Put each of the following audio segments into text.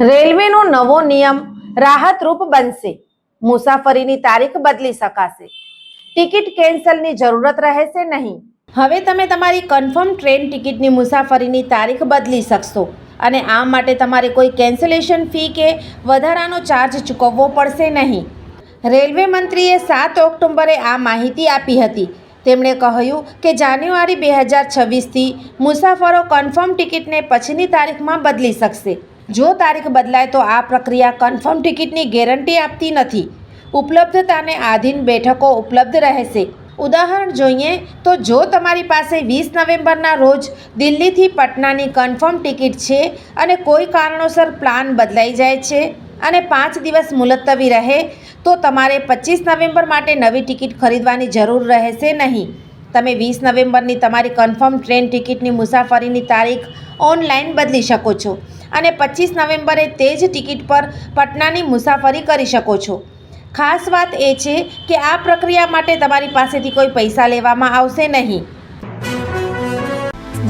રેલવેનો નવો નિયમ રાહતરૂપ બનશે. મુસાફરીની તારીખ બદલી શકાશે. ટિકિટ કેન્સલની જરૂરત રહેશે નહીં. હવે તમે તમારી કન્ફર્મ ટ્રેન ટિકિટની મુસાફરીની તારીખ બદલી શકશો અને આ માટે તમારે કોઈ કેન્સલેશન ફી કે વધારાનો ચાર્જ ચૂકવવો પડશે નહીં. રેલવે મંત્રીએ સાત ઓક્ટોબરે આ માહિતી આપી હતી. તેમણે કહ્યું કે જાન્યુઆરી બે હજાર છવ્વીસથી મુસાફરો કન્ફર્મ ટિકિટને પછીની તારીખમાં બદલી શકશે. જો તારીખ બદલાય તો આ પ્રક્રિયા કન્ફર્મ ટિકિટની ગેરંટી આપતી નથી. ઉપલબ્ધતાને આધીન બેઠકો ઉપલબ્ધ રહેશે. ઉદાહરણ જોઈએ તો જો તમારી પાસે વીસ નવેમ્બરના રોજ દિલ્હીથી પટનાની કન્ફર્મ ટિકિટ છે અને કોઈ કારણોસર પ્લાન બદલાઈ જાય છે અને પાંચ દિવસ મુલતવી રહે, તો તમારે પચીસ નવેમ્બર માટે નવી ટિકિટ ખરીદવાની જરૂર રહેશે નહીં. તમે વીસ નવેમ્બરની તમારી કન્ફર્મ ટ્રેન ટિકિટની મુસાફરીની તારીખ ઓનલાઈન બદલી શકો છો અને પચીસ નવેમ્બરે તે જ ટિકિટ પર પટનાની મુસાફરી કરી શકો છો. ખાસ વાત એ છે કે આ પ્રક્રિયા માટે તમારી પાસેથી કોઈ પૈસા લેવામાં આવશે નહીં.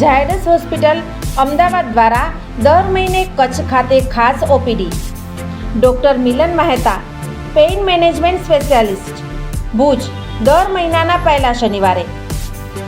ઝાયડસ હોસ્પિટલ અમદાવાદ દ્વારા દર મહિને કચ્છ ખાતે ખાસ OPD. Doctor Milan Mehta pain management specialist Bhuj, દર મહિનાના પહેલા શનિવારે.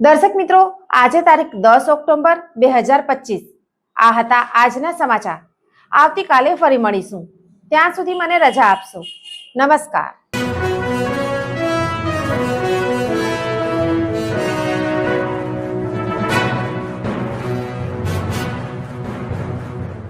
દર્શક મિત્રો, આજે તારીખ દસ ઓક્ટોબર બે હજાર પચીસ. આ હતા આજના સમાચાર. આવતીકાલે ફરી મળીશું. ત્યાં સુધી મને રજા આપશો. નમસ્કાર.